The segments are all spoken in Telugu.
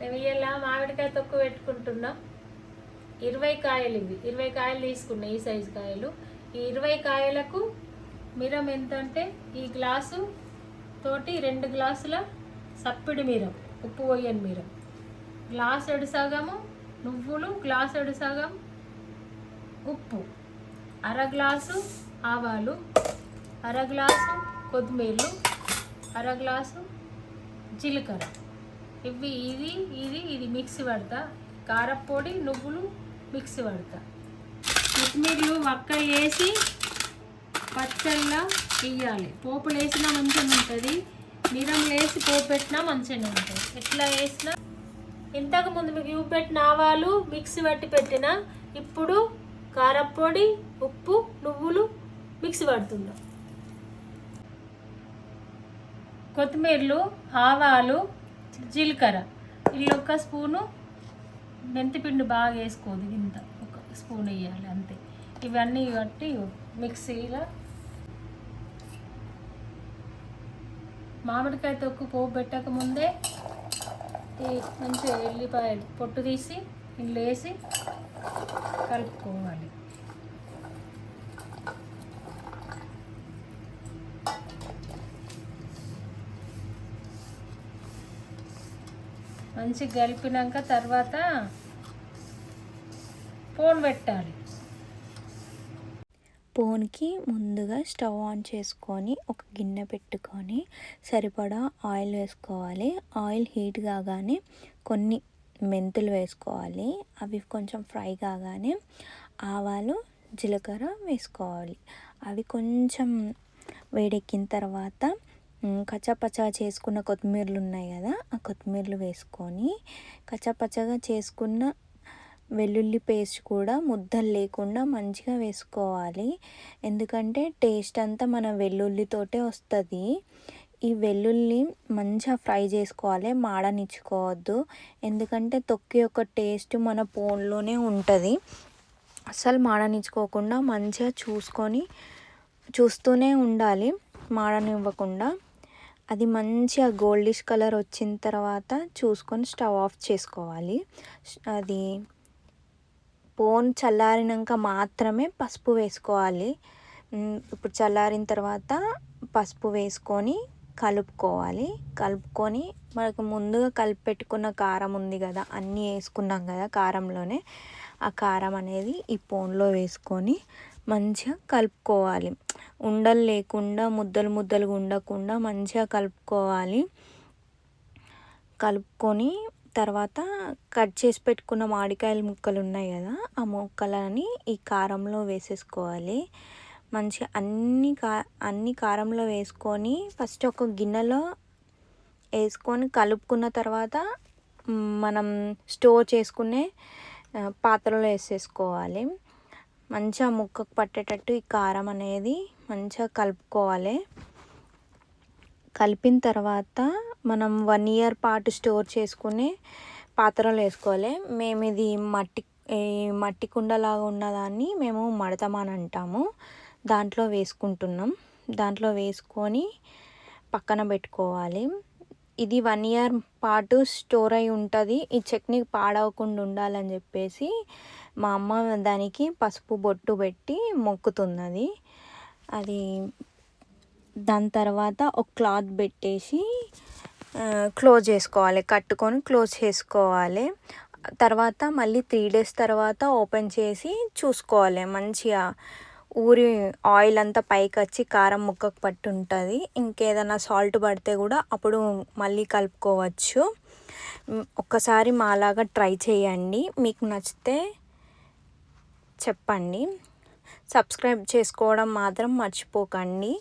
మేము ఇలా మామిడికాయ తొక్కు పెట్టుకుంటున్నాం. ఇరవై కాయలు ఇవి. ఇరవై కాయలు తీసుకున్నాయి ఈ సైజు కాయలు. ఈ ఇరవై కాయలకు మిరం ఎంత అంటే ఈ గ్లాసు తోటి రెండు గ్లాసుల సప్పిడి మీరం ఉప్పు పోయని గ్లాస్ అడి సగము నువ్వులు గ్లాస్ ఎడు సగం ఉప్పు. అర గ్లాసు ఆవాలు అర గ్లాసు కొత్తిమీరలు అర గ్లాసు జీలకర్ర. ఇవి ఇది ఇది ఇది మిక్సీ పడతా. కారపొడి నువ్వులు మిక్సీ పడతా. కొత్తిమీరలు వక్క వేసి పచ్చళ్ళ వేయాలి. పోపులు వేసినా మంచిగా ఉంటుంది. మిరం వేసి పోపు పెట్టినా మంచిగా ఉంటుంది. ఎట్లా వేసినా? ఇంతకు ముందు మీకు ఇవి పెట్టిన ఆవాలు మిక్సీ పట్టి పెట్టిన ఇప్పుడు కారపొడి ఉప్పు నువ్వులు మిక్సీ పడుతున్నాం కొత్తిమీరలు ఆవాలు జీలకర్ర. ఇల్లు ఒక స్పూను మెంతిపిండి బాగా వేసుకోదు ఇంత ఒక స్పూన్ వేయాలి అంతే. ఇవన్నీ కట్టి మిక్సీలో మామిడికాయ తొక్కు పోపు పెట్టక ముందే మంచిగా ఎల్లిపాయలు పొట్టు తీసి ఇంట్లో వేసి కలుపుకోవాలి. మంచిగా కలిపినాక తర్వాత పోన్ పెట్టాలి. పోన్కి ముందుగా స్టవ్ ఆన్ చేసుకొని ఒక గిన్నె పెట్టుకొని సరిపడా ఆయిల్ వేసుకోవాలి. ఆయిల్ హీట్ కాగానే కొన్ని మెంతులు వేసుకోవాలి. అవి కొంచెం ఫ్రై కాగానే ఆవాలు జీలకర్ర వేసుకోవాలి. అవి కొంచెం వేడెక్కిన తర్వాత మ్, చేసుకున్న కొత్తిమీరలు ఉన్నాయి కదా ఆ కొత్తిమీరలు వేసుకొని కచ్చాపచ్చగా చేసుకున్న వెల్లుల్లి పేస్ట్ కూడా ముద్దలు లేకుండా మంచిగా వేసుకోవాలి. ఎందుకంటే టేస్ట్ అంతా మన వెల్లుల్లితోటే వస్తుంది. ఈ వెల్లుల్లి మంచిగా ఫ్రై చేసుకోవాలి మాడనిచ్చుకోవద్దు. ఎందుకంటే తొక్కి యొక్క టేస్ట్ మన పోన్లోనే ఉంటుంది. అస్సలు మాడనిచ్చుకోకుండా మంచిగా చూసుకొని చూస్తూనే ఉండాలి మాడనివ్వకుండా. అది మంచిగా గోల్డిష్ కలర్ వచ్చిన తర్వాత చూసుకొని స్టవ్ ఆఫ్ చేసుకోవాలి. అది పోన్ చల్లారినాక మాత్రమే పసుపు వేసుకోవాలి. ఇప్పుడు చల్లారిన తర్వాత పసుపు వేసుకొని కలుపుకోవాలి. కలుపుకొని మనకు ముందుగా కలిపి పెట్టుకున్న కారం ఉంది కదా అన్నీ వేసుకున్నాం కదా కారంలోనే ఆ కారం అనేది ఈ పోన్లో వేసుకొని మంచిగా కలుపుకోవాలి. ఉండలు లేకుండా ముద్దలు ముద్దలుగా ఉండకుండా మంచిగా కలుపుకోవాలి. కలుపుకొని తర్వాత కట్ చేసి పెట్టుకున్న మామిడికాయల ముక్కలు ఉన్నాయి కదా ఆ ముక్కలని ఈ కారంలో వేసేసుకోవాలి. మంచిగా అన్ని కా అన్ని కారంలో వేసుకొని ఫస్ట్ ఒక గిన్నెలో వేసుకొని కలుపుకున్న తర్వాత మనం స్టోర్ చేసుకునే పాత్రలో వేసేసుకోవాలి. మంచిగా ముక్కకు పట్టేటట్టు ఈ కారం అనేది మంచిగా కలుపుకోవాలి. కలిపిన తర్వాత మనం వన్ ఇయర్ పాటు స్టోర్ చేసుకుని పాత్రలో వేసుకోవాలి. మేము ఇది మట్టి ఈ మట్టి కుండలాగా ఉన్నదాన్ని మేము మడతమని అంటాము. దాంట్లో వేసుకుంటున్నాం. దాంట్లో వేసుకొని పక్కన పెట్టుకోవాలి. ఇది వన్ ఇయర్ పాటు స్టోర్ అయి ఉంటుంది. ఈ చట్నీ పాడవకుండా ఉండాలని చెప్పేసి మా అమ్మ దానికి పసుపు బొట్టు పెట్టి మొక్కుతున్నది. అది దాని తర్వాత ఒక క్లాత్ పెట్టేసి క్లోజ్ చేసుకోవాలి. కట్టుకొని క్లోజ్ చేసుకోవాలి. తర్వాత మళ్ళీ త్రీ డేస్ తర్వాత ఓపెన్ చేసి చూసుకోవాలి. మంచిగా ఊరి ఆయిల్ అంతా పైకి వచ్చి కారం ముక్కకు పట్టు ఉంటుంది ఇంకేదైనా సాల్ట్ పడితే కూడా అప్పుడు మళ్ళీ కలుపుకోవచ్చు. ఒక్కసారి మాలాగా ట్రై చేయండి. మీకు నచ్చితే చెప్పండి. సబ్స్క్రైబ్ చేసుకోవడం మాత్రం మర్చిపోకండి.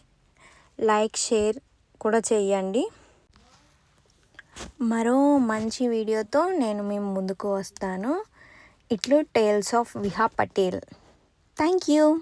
లైక్ షేర్ కూడా చేయండి. మరో మంచి వీడియోతో నేను మేము ముందుకు వస్తాను. ఇట్లు tales of Viha Patel. Thank you.